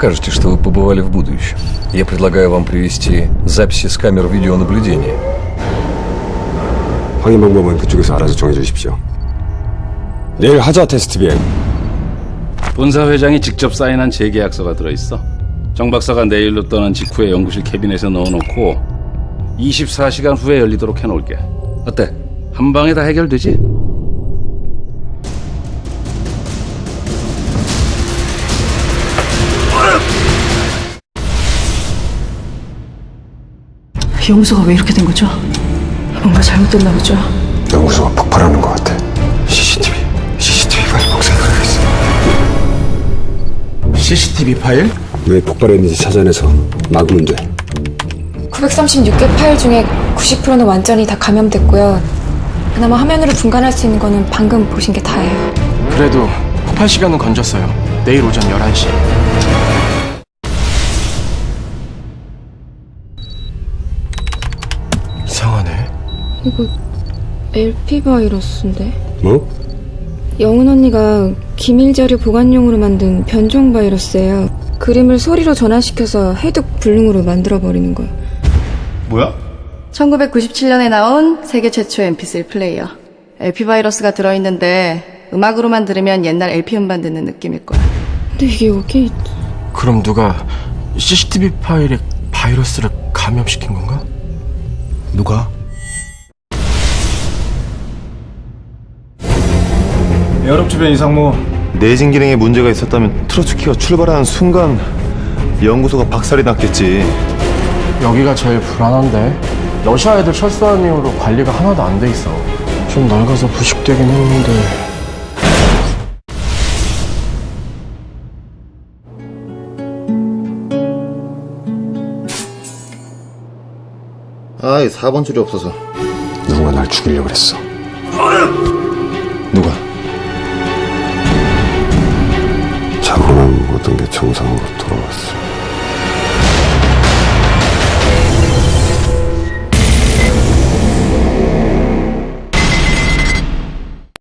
покажете, что вы побывали в будущем. Я предлагаю вам привести записи с камер видеонаблюдения. 확인 방법은 그쪽에서 알아서 정해주십시오. 내일 하자 테스트 비행. 본사 회장이 직접 사인한 재계약서가 들어있어. 정 박사가 내일로 떠난 직후에 연구실 캐비넷에 넣어놓고 24시간 후에 열리도록 해놓을게. 어때? 한 방에 다 해결되지? 용서가 왜 이렇게 된 거죠? 뭔가 잘못됐나 보죠. 연구소가 폭발하는 것 같아. CCTV, CCTV 빨리 복사해야겠어. CCTV 파일? 왜 폭발했는지 찾아내서 막으면 돼. 936개 파일 중에 90%는 완전히 다 감염됐고요. 그나마 화면으로 분간할 수 있는 거는 방금 보신 게 다예요. 그래도 폭발 시간은 건졌어요. 내일 오전 11시. 이거 LP 바이러스인데? 뭐? 영은 언니가 기밀 자료 보관용으로 만든 변종 바이러스예요. 그림을 소리로 전환시켜서 해독 불능으로 만들어 버리는 거예요. 뭐야? 1997년에 나온 세계 최초 MP3 플레이어. LP 바이러스가 들어있는데 음악으로만 들으면 옛날 LP 음반 듣는 느낌일 거야. 근데 이게 여기 있- 그럼 누가 CCTV 파일에 바이러스를 감염시킨 건가? 누가? 여럽주변 이상무 내진 기능에 문제가 있었다면 트로츠키가 출발하는 순간 연구소가 박살이 났겠지. 여기가 제일 불안한데 러시아 애들 철수한 이후로 관리가 하나도 안 돼 있어. 좀 낡아서 부식되긴 했는데 아이 4번 줄이 없어서. 누군가 날 죽이려고 그랬어. 정상으로 돌아왔어.